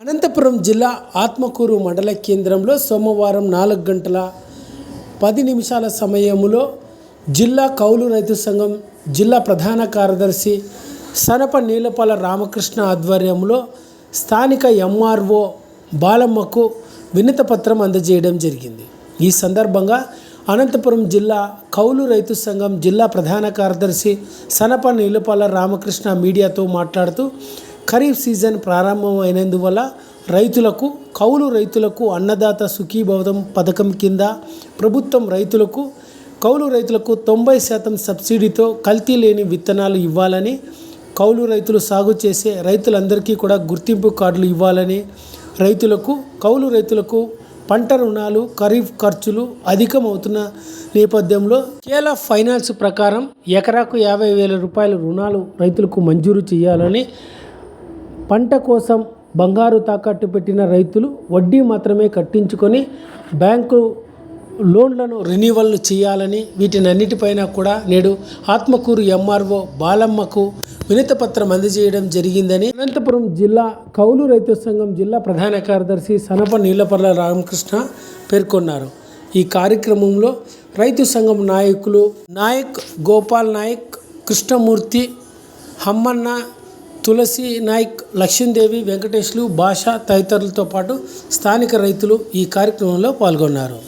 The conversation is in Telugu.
అనంతపురం జిల్లా ఆత్మకూరు మండల కేంద్రంలో సోమవారం నాలుగు గంటల పది నిమిషాల సమయంలో జిల్లా కౌలు రైతు సంఘం జిల్లా ప్రధాన కార్యదర్శి సనప నీలపాల రామకృష్ణ ఆధ్వర్యంలో స్థానిక ఎంఆర్ఓ బాలమ్మకు వినతపత్రం అందజేయడం జరిగింది. ఈ సందర్భంగా అనంతపురం జిల్లా కౌలు రైతు సంఘం జిల్లా ప్రధాన కార్యదర్శి సనప నీలపాల రామకృష్ణ మీడియాతో మాట్లాడుతూ ఖరీఫ్ సీజన్ ప్రారంభమైనందువల్ల రైతులకు కౌలు రైతులకు అన్నదాత సుఖీభవతం పథకం కింద ప్రభుత్వం రైతులకు కౌలు రైతులకు తొంభై శాతం సబ్సిడీతో కల్తీ లేని విత్తనాలు ఇవ్వాలని కౌలు రైతులు సాగు చేసే రైతులందరికీ కూడా గుర్తింపు కార్డులు ఇవ్వాలని రైతులకు కౌలు రైతులకు పంట రుణాలు ఖరీఫ్ ఖర్చులు అధికమవుతున్న నేపథ్యంలో కేల ఫైనాన్స్ ప్రకారం ఎకరాకు యాభై వేల రూపాయల రుణాలు రైతులకు మంజూరు చేయాలని పంట కోసం బంగారు తాకట్టు పెట్టిన రైతులు వడ్డీ మాత్రమే కట్టించుకొని బ్యాంకు లోన్లను రెన్యువల్ చేయాలని వీటినన్నిటిపైన కూడా నేడు ఆత్మకూరు ఎంఆర్ఓ బాలమ్మకు వినతిపత్రం అందజేయడం జరిగిందని అనంతపురం జిల్లా కౌలు రైతు సంఘం జిల్లా ప్రధాన కార్యదర్శి సనప నీలపర్ల రామకృష్ణ పేర్కొన్నారు. ఈ కార్యక్రమంలో రైతు సంఘం నాయకులు నాయక్ గోపాల్ నాయక్ కృష్ణమూర్తి హమ్మన్న తులసి నాయక్ లక్ష్మీదేవి వెంకటేష్లు భాష తదితరులతో పాటు స్థానిక రైతులు ఈ కార్యక్రమంలో పాల్గొన్నారు.